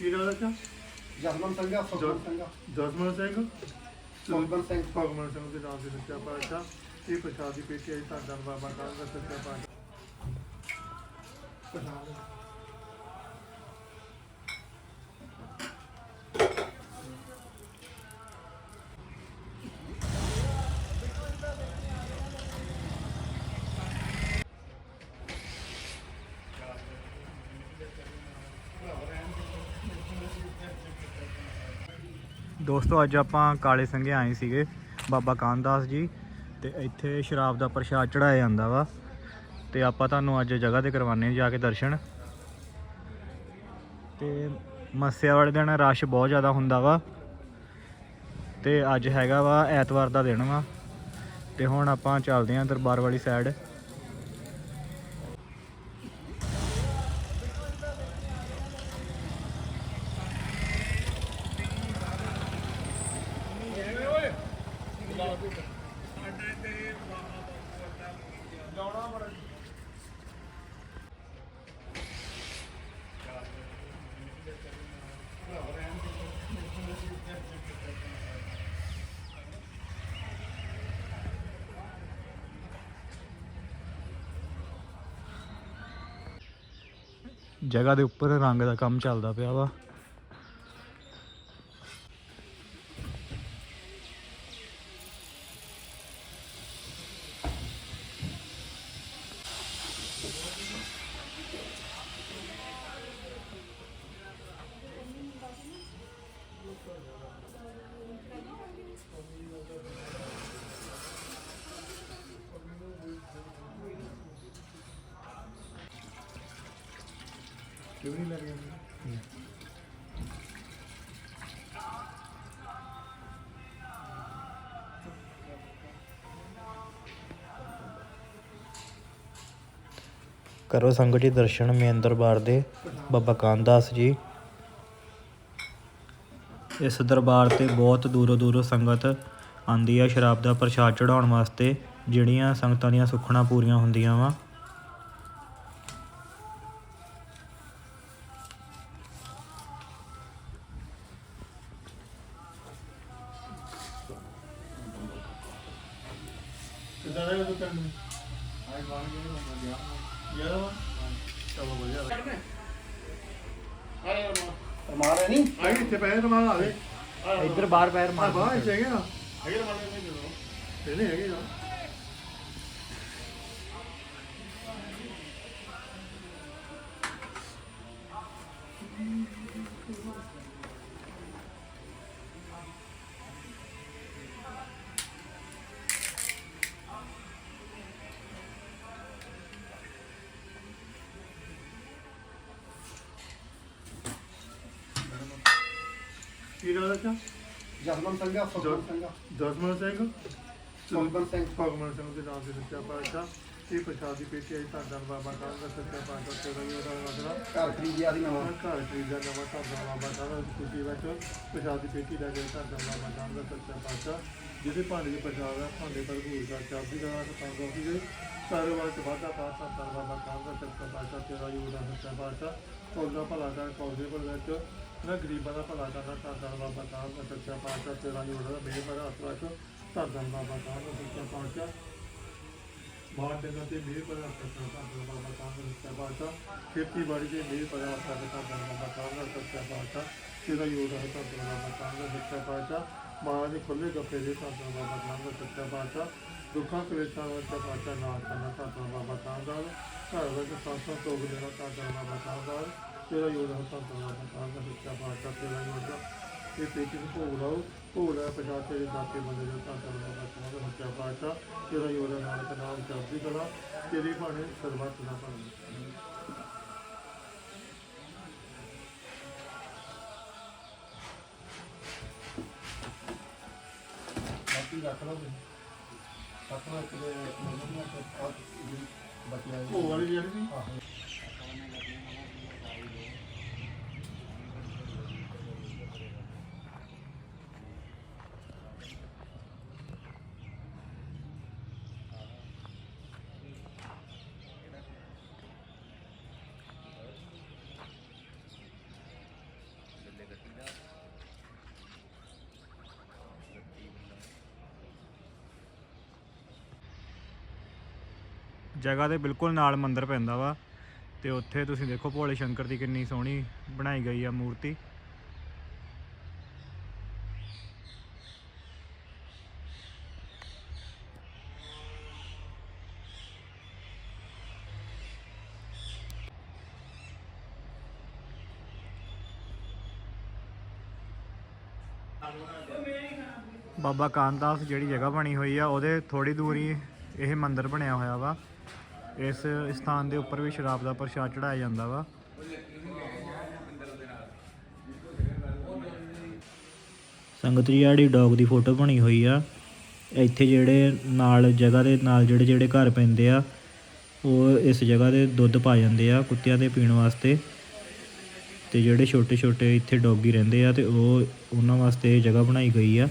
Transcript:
ਕੀ ਨਾਮ ਰੱਖਿਆ ਜਸਮਨ ਸਿੰਘ ਆ ਸਿੰਘ। ਆ ਜਸਮਨ ਸਿੰਘ? ਫਗਨ ਸਿੰਘ। ਭਗਵਾਨ ਸਿੰਘ ਦੇ ਨਾਮ ਦੇ ਸੱਚਾ ਪਾਤਸ਼ਾਹ। ਇਹ ਪ੍ਰਸ਼ਾਦ ਦੀ ਪੇਟੀ ਹੈ ਤਾਂ ਧੰਨ ਬਾਬਾ ਕਾਲ ਦਾ ਸੱਚਾ ਪਾਤਸ਼ਾਹ। ਪ੍ਰਸ਼ਾਦ। ਦੋਸਤੋ, ਅੱਜ ਆਪਾਂ ਕਾਲੇ ਸੰਘੇ ਆਏ ਸੀਗੇ, ਬਾਬਾ ਕਾਨਦਾਸ ਜੀ, ਤੇ ਇੱਥੇ ਸ਼ਰਾਬ ਦਾ ਪ੍ਰਸ਼ਾਦ ਚੜਾਇਆ ਜਾਂਦਾ ਵਾ। ਤੇ ਆਪਾਂ ਤੁਹਾਨੂੰ ਅੱਜ ਜਗ੍ਹਾ ਤੇ ਕਰਵਾਨੇ ਜਾ ਕੇ ਦਰਸ਼ਨ। ਤੇ ਮੱਸਿਆ ਵਾਲੇ ਦਿਨ ਰਸ਼ ਬਹੁਤ ਜ਼ਿਆਦਾ ਹੁੰਦਾ ਵਾ। ਤੇ ਅੱਜ ਹੈਗਾ ਵਾ ਐਤਵਾਰ ਦਾ ਦਿਨ ਵਾ। ਤੇ ਹੁਣ ਆਪਾਂ ਚੱਲਦੇ ਆਂ ਦਰਬਾਰ ਵਾਲੀ ਸਾਈਡ ਜਗ੍ਹਾ ਦੇ ਉੱਪਰ ਰੰਗ ਦਾ ਕੰਮ ਚੱਲਦਾ ਪਿਆ ਵਾ। ਕਿਉਂ ਨਹੀਂ ਲੱਗ ਰਿਹਾ ਕਰੋ ਸੰਗਤ ਜੀ ਦਰਸ਼ਨ ਮੇਨ ਦਰਬਾਰ ਦੇ, ਬਾਬਾ ਕਾਨਦਾਸ ਜੀ। ਇਸ ਦਰਬਾਰ ਤੇ ਬਹੁਤ ਦੂਰੋਂ ਦੂਰੋਂ ਸੰਗਤ ਆਂਦੀ ਆ ਸ਼ਰਾਬ ਦਾ ਪ੍ਰਸ਼ਾਦ ਚੜਾਉਣ ਵਾਸਤੇ, ਜਿਹੜੀਆਂ ਸੰਗਤਾਂ ਦੀਆਂ ਸੁੱਖਣਾ ਪੂਰੀਆਂ ਹੁੰਦੀਆਂ ਵਾ। ਕਿਦਾਂ ਦਾ ਉਹ ਕਰਨ ਆਈ ਬਾਣ ਕੇ ਨਾ ਗਿਆ। ਯਾਰ ਵਾ ਚਲੋ ਵਧੀਆ। ਮਾਰੇ। ਨਹੀਂ? ਆਈ ਇੱਥੇ ਪੈਸੇ ਕਮਾਣ ਆਵੇ ਇੱਧਰ ਬਾਹਰ ਪੈਰ ਆ ਬਾਹਰ ਇੱਥੇ ਹੈਗੇ ਨਾ ਹੈਗੇ ਨਾ ਮਾਰੇ ਨਹੀਂ ਹੈਗੇ ਨਾ ਕੀ ਨਾਮ ਰੱਖਿਆ ਜਸਮਨ ਸਿੰਘ ਆ ਫਗਨ ਸਿੰਘ ਆ ਜਸਮਨ ਸਿੰਘ ਫਗਨ ਸਿੰਘ ਭਗਵਾਨ ਸਿੰਘ ਦੇ ਨਾਮ ਦੇ ਸੱਚਾ ਪਾਤਸ਼ਾਹ ਇਹ ਪ੍ਰਸ਼ਾਦ ਦੀ ਪੇਟੀ ਹੈ ਤਾਂ ਧੰਨ ਬਾਬਾ ਕਾਲ ਦਾ ਸੱਚਾ ਪਾਤਸ਼ਾਹ ਤੇਰਾ ਵੀ ਉਹਦਾ ਮਤਲਬ ਘਰ ਖਰੀਦਿਆ ਸੀ ਨਵਾਂ ਘਰ ਖਰੀਦਾ ਨਵਾਂ ਤਾਂ ਬਾਬਾ ਕਾਲ ਦੀ ਖੁਸ਼ੀ ਵਿੱਚ ਪ੍ਰਸ਼ਾਦ ਦੀ ਪੇਟੀ ਦਾ ਗਿਆ ਤਾਂ ਧੰਨ ਬਾਬਾ ਕਾਲ ਦਾ ਸੱਚਾ ਪਾਤਸ਼ਾਹ ਜਿਹਦੇ ਭਾਂਡੇ ਦੇ ਪ੍ਰਸ਼ਾਦ ਹੈ ਭਾਂਡੇ ਭਰਪੂਰ ਦਾ ਚਾਬੀ ਦਾ ਤਾਂ ਗੋਪੀ ਦੇ ਸਾਰੇ ਵਾਰ ਚ ਵਾਧਾ ਪਾਸਾ ਤਾਂ ਬਾਬਾ ਕਾਲ ਦਾ ਸੱਚਾ ਪਾਤਸ਼ਾਹ ਤੇਰਾ ਵੀ ਉਹਦਾ ਸੱਚਾ ਪਾਤਸ਼ਾਹ ਕੌਲ ਦਾ ਭਲਾ ਕਰ ਕੌਲ ਦੇ ਭਲਾ ਵਿੱਚ ਨਾ ਗਰੀਬਾਂ ਦਾ ਭਲਾ ਕਰਨਾ ਤਾਂ ਧੰਨ ਬਾਬਾ ਕਾਲ ਦਾ ਸੱਚਾ ਪਾਤਸ਼ਾਹ, ਤੇਰਾ ਜੋੜਾ ਦਾ ਮੇਰੇ ਪਰ ਹੱਥ ਰੱਖ ਧੰਨ ਬਾਬਾ ਕਾਲ ਦਾ ਸੱਚਾ ਪਾਤਸ਼ਾਹ। ਬਾਹਰ ਦੇ ਤੇ ਮੇਰੇ ਪਰ ਹੱਥ ਰੱਖਣਾ ਧੰਨ ਬਾਬਾ ਕਾਲ ਦਾ ਸੱਚਾ ਪਾਤਸ਼ਾਹ। ਖੇਤੀਬਾੜੀ ਦੇ ਮੇਰੇ ਪਰ ਹੱਥ ਰੱਖਣਾ ਧੰਨ ਬਾਬਾ ਕਾਲ ਦਾ ਸੱਚਾ ਪਾਤਸ਼ਾਹ। ਤੇਰਾ ਯੋਗ ਹੈ ਤਾਂ ਧੰਨ ਬਾਬਾ ਕਾਲ ਦਾ ਸੱਚਾ ਪਾਤਸ਼ਾਹ। ਮਹਾਰਾਜ ਦੇ ਖੁੱਲੇ ਗੱਫੇ ਦੇ ਤਾਂ ਧੰਨ ਬਾਬਾ ਕਾਲ ਦਾ ਸੱਚਾ ਪਾਤਸ਼ਾਹ। ਦੁੱਖਾਂ ਕਲੇਸ਼ਾਂ ਵਿੱਚ ਪਾਤਸ਼ਾਹ ਨਾਸ਼ ਕਰਨਾ ਤਾਂ ਧੰਨ ਬਾਬਾ ਕਾਲ ਦਾ। ਘਰ ਵਿੱਚ ਸੰਸਾਰ ਤੋਂ ਦੇਣਾ ਤਾਂ ਧੰਨ ਬਾਬਾ ਕਾਲ ਦਾ। ਤੇਰਾ ਯੋਗ ਹੈ ਤਾਂ ਧੰਨ ਬਾਬਾ ਕਾਲ ਦਾ ਸੱਚਾ ਪਾਤਸ਼ਾਹ ਤੇਰਾ ਯੋਗ ਹੈ ਇਹ ਪੇਟੀ ਨੂੰ ਭੋਗ ਲਾਓ ਭੋਗ ਲਾਇਆ ਪ੍ਰਸ਼ਾਦ ਤੇਰੇ ਦਾਤੇ ਬੰਦੇ ਦੇ ਤਾਂ ਧੰਨ ਬਾਬਾ ਕਾਲ ਦਾ ਸੱਚਾ ਪਾਤਸ਼ਾਹ ਤੇਰਾ ਯੋਗ ਹੈ ਨਾਨਕ ਨਾਮ ਚੜ੍ਹਦੀ ਕਲਾ ਤੇਰੀ ਭਾਣੇ ਸਰਬੱਤ ਦਾ ਭਾਣੇ। ਬਾਕੀ ਰੱਖ ਲਓ ਤੁਸੀਂ। ਰੱਖ ਲਓ ਕਿ ਮੈਨੂੰ ਨਾ ਬਚਿਆ ਭੋਗ ਵਾਲੀ ਜਿਹੜੀ ਆਹੋ। ਜਗ੍ਹਾ ਦੇ ਬਿਲਕੁਲ ਨਾਲ ਮੰਦਿਰ ਪੈਂਦਾ ਵਾ। ਤੇ ਉੱਥੇ ਤੁਸੀਂ ਦੇਖੋ ਭੋਲੇ ਸ਼ੰਕਰ ਦੀ ਕਿੰਨੀ ਸੋਹਣੀ ਬਣਾਈ ਗਈ ਆ ਮੂਰਤੀ। ਬਾਬਾ ਕਾਨਦਾਸ ਜਿਹੜੀ ਜਗ੍ਹਾ ਬਣੀ ਹੋਈ ਆ, ਉਹਦੇ ਥੋੜੀ ਦੂਰ ਹੀ ਇਹ ਮੰਦਿਰ ਬਣਿਆ ਹੋਇਆ ਵਾ। ਇਸ ਸਥਾਨ ਦੇ ਉੱਪਰ ਵੀ ਸ਼ਰਾਬ ਦਾ ਪ੍ਰਸ਼ਾਦ ਚੜਾਇਆ ਜਾਂਦਾ ਵਾ। ਸੰਗਤ ਜੀ ਆੜੀ ਡੌਗ ਦੀ ਫੋਟੋ ਬਣੀ ਹੋਈ ਆ, ਇੱਥੇ ਜਿਹੜੇ ਨਾਲ ਜਗ੍ਹਾ ਦੇ ਨਾਲ ਜਿਹੜੇ ਜਿਹੜੇ ਘਰ ਪੈਂਦੇ ਆ, ਉਹ ਇਸ ਜਗ੍ਹਾ ਦੇ ਦੁੱਧ ਪਾ ਜਾਂਦੇ ਆ ਕੁੱਤਿਆਂ ਦੇ ਪੀਣ ਵਾਸਤੇ। ਤੇ ਜਿਹੜੇ ਛੋਟੇ ਛੋਟੇ ਇੱਥੇ ਡੌਗੀ ਰਹਿੰਦੇ ਆ, ਤੇ ਉਹ ਉਹਨਾਂ ਵਾਸਤੇ ਇਹ ਜਗ੍ਹਾ ਬਣਾਈ ਗਈ ਆ।